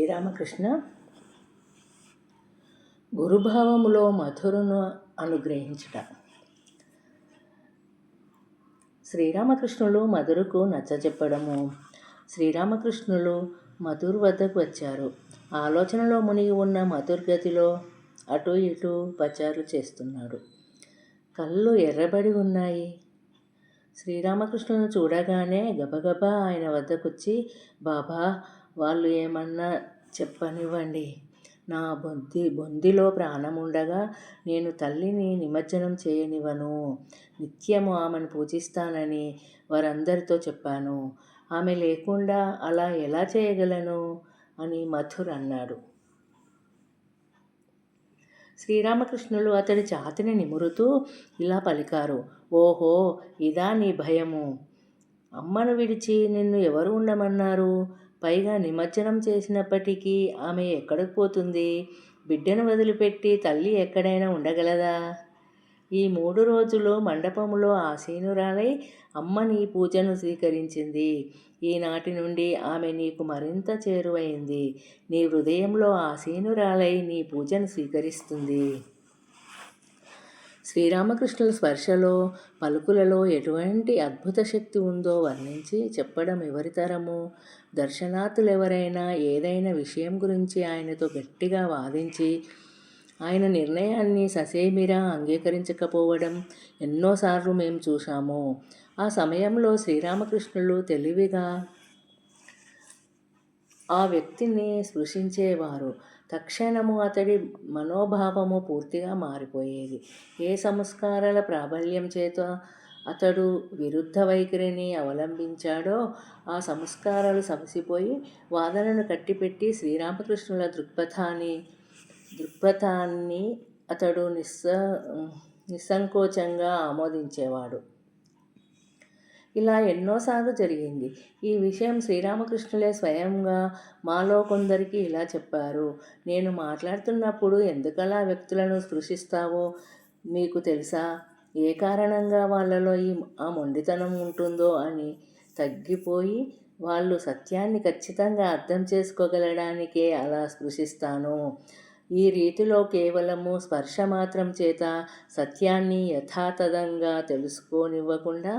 శ్రీరామకృష్ణ గురుభావములో మధురను అనుగ్రహించుట. శ్రీరామకృష్ణులు మధురకు నచ్చజెప్పడము. శ్రీరామకృష్ణులు మధుర్ వద్దకు వచ్చారు. ఆలోచనలో మునిగి ఉన్న మధుర్ గదిలో అటు ఇటు పచారు చేస్తున్నాడు. కళ్ళు ఎర్రబడి ఉన్నాయి. శ్రీరామకృష్ణుని చూడగానే గబగబా ఆయన వద్దకొచ్చి బాబా వాళ్ళు ఏమన్నా చెప్పనివ్వండి. నా బొంది బొందిలో ప్రాణముండగా నేను తల్లిని నిమజ్జనం చేయనివ్వను. నిత్యము ఆమెను పూజిస్తానని వారందరితో చెప్పాను. ఆమె లేకుండా అలా ఎలా చేయగలను? అని మథుర్ అన్నాడు. శ్రీరామకృష్ణులు అతడి ఛాతిని నిమురుతూ ఇలా పలికారు. ఓహో ఇదా నీ భయము. అమ్మను విడిచి నిన్ను ఎవరు ఉండమన్నారు? పైగా నిమజ్జనం చేసినప్పటికీ ఆమె ఎక్కడికి పోతుంది? బిడ్డను వదిలిపెట్టి తల్లి ఎక్కడైనా ఉండగలదా? ఈ మూడు రోజులు మండపములో ఆసీనురాలై అమ్మ నీ పూజను స్వీకరించింది. ఈనాటి నుండి ఆమె నీకు మరింత చేరువైంది. నీ హృదయంలో ఆసీనురాలై నీ పూజను స్వీకరిస్తుంది. శ్రీరామకృష్ణుల స్పర్శలో పలుకులలో ఎటువంటి అద్భుత శక్తి ఉందో వర్ణించి చెప్పడం ఎవరితరము దర్శనార్థులు ఎవరైనా ఏదైనా విషయం గురించి ఆయనతో గట్టిగా వాదించి ఆయన నిర్ణయాన్ని ససేమిరా అంగీకరించకపోవడం ఎన్నోసార్లు మేము చూశాము. ఆ సమయంలో శ్రీరామకృష్ణులు తెలివిగా ఆ వ్యక్తిని స్పృశించేవారు. తక్షణము అతడి మనోభావము పూర్తిగా మారిపోయేది. ఏ సంస్కారాల ప్రాబల్యం చేత అతడు విరుద్ధ వైఖరిని అవలంబించాడో ఆ సంస్కారాలు సమసిపోయి వాదనను కట్టిపెట్టి శ్రీరామకృష్ణుల దృక్పథాన్ని దృక్పథాన్ని అతడు నిస్స నిస్సంకోచంగా ఆమోదించేవాడు. ఇలా ఎన్నోసార్లు జరిగింది. ఈ విషయం శ్రీరామకృష్ణులే స్వయంగా మాలో కొందరికి ఇలా చెప్పారు. నేను మాట్లాడుతున్నప్పుడు ఎందుకలా వ్యక్తులను స్పృశిస్తావో మీకు తెలుసా? ఏ కారణంగా వాళ్ళలో ఈ ఆ మొండితనం ఉంటుందో అని తగ్గిపోయి వాళ్ళు సత్యాన్ని ఖచ్చితంగా అర్థం చేసుకోగలడానికే అలా స్పృశిస్తాను. ఈ రీతిలో కేవలము స్పర్శ మాత్రం చేత సత్యాన్ని యథాతథంగా తెలుసుకోనివ్వకుండా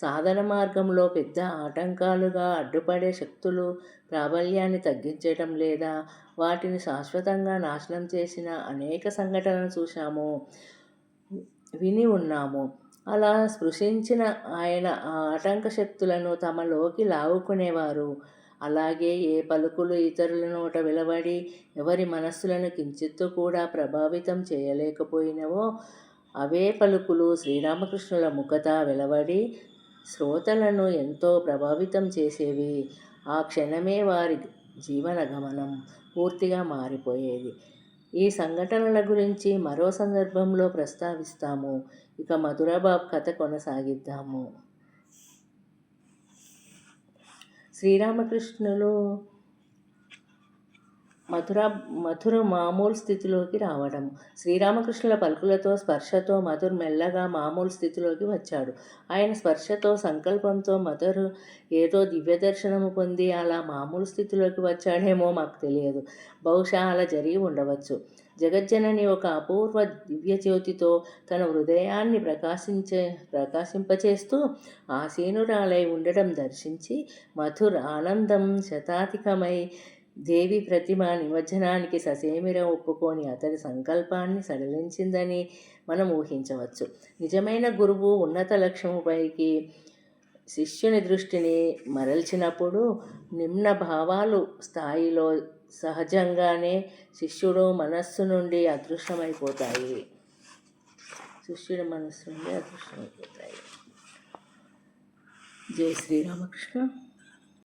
సాధన మార్గంలో పెద్ద ఆటంకాలుగా అడ్డుపడే శక్తులు ప్రాబల్యాన్ని తగ్గించడం లేదా వాటిని శాశ్వతంగా నాశనం చేసిన అనేక సంఘటనలు చూశాము విని ఉన్నాము. అలా స్పృశించిన ఆయన ఆ ఆటంక శక్తులను తమలోకి లాగుకునేవారు. అలాగే ఏ పలుకులు ఇతరుల నోట వెలువడి ఎవరి మనస్సులను కించిత్తు కూడా ప్రభావితం చేయలేకపోయినవో అవే పలుకులు శ్రీరామకృష్ణుల ముఖత వెలువడి శ్రోతలను ఎంతో ప్రభావితం చేసేవి. ఆ క్షణమే వారి జీవన గమనం పూర్తిగా మారిపోయేది. ఈ సంఘటనల గురించి మరో సందర్భంలో ప్రస్తావిస్తాము. ఇక మధురబాబు కథ కొనసాగిద్దాము. శ్రీరామకృష్ణులు మధుర మధుర మామూలు స్థితిలోకి రావడం శ్రీరామకృష్ణుల పలుకులతో స్పర్శతో మధుర్ మెల్లగా మామూలు స్థితిలోకి వచ్చాడు. ఆయన స్పర్శతో సంకల్పంతో మధుర్ ఏదో దివ్య దర్శనము పొంది అలా మామూలు స్థితిలోకి వచ్చాడేమో మాకు తెలియదు. బహుశా అలా జరిగి ఉండవచ్చు. జగజ్జనని ఒక అపూర్వ దివ్య జ్యోతితో తన హృదయాన్ని ప్రకాశించే ప్రకాశింపచేస్తూ ఆసీనురాలై ఉండడం దర్శించి మధుర్ ఆనందం శతాధికమై దేవి ప్రతిమ నిమజ్జనానికి ససేమిర ఒప్పుకొని అతడి సంకల్పాన్ని సడలించిందని మనం ఊహించవచ్చు. నిజమైన గురువు ఉన్నత లక్ష్యముపైకి శిష్యుని దృష్టిని మరల్చినప్పుడు నిమ్న భావాలు స్థాయిలో సహజంగానే శిష్యుడు మనస్సు నుండి అదృశ్యమైపోతాయి. శిష్యుడి మనస్సు నుండి అదృశ్యమైపోతాయి. జై శ్రీరామకృష్ణ